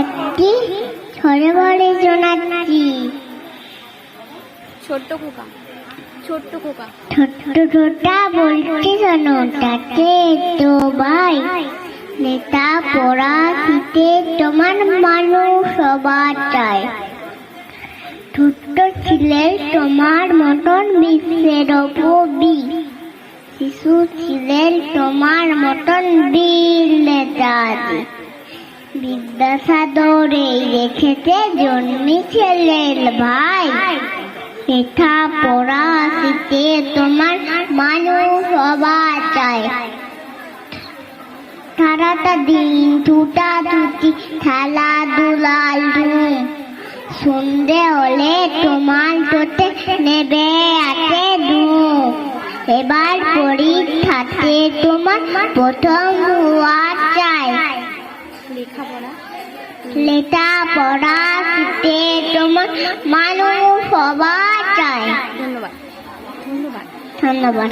একটি ছড়ে বলে শোনাচ্ছি ছোট্ট খোকা ছোট্ট খোকা। ছোট্ট ছোটা বলছি শোনো তাকে তো ভাই। নেতা পড়া শীতে তোমার মানুষ সবার চায় ছোট্ট ছিলেন তোমার মতন বিশ্বের কবি। শিশু ছিলেন তোমার মতন বীর নেতাজি। বিদ্যাসাগরে রেখেছে জন্মেছিলেন ভাই। লেখা পড়া শিখে তোমার মানুষ সবার চায় সারাটা দিন ছুটা ছুটি খেলাধুলায় ধুম সন্ধে হলে তোমার তোতে নেবে আছে ধুম এবার পরীক্ষাতে তোমার প্রথম হওয়া চাই লেখাপড়া লেখা পড়া শিখে তোমার মানুষ চায় ধন্যবাদ ধন্যবাদ। ধন্যবাদ।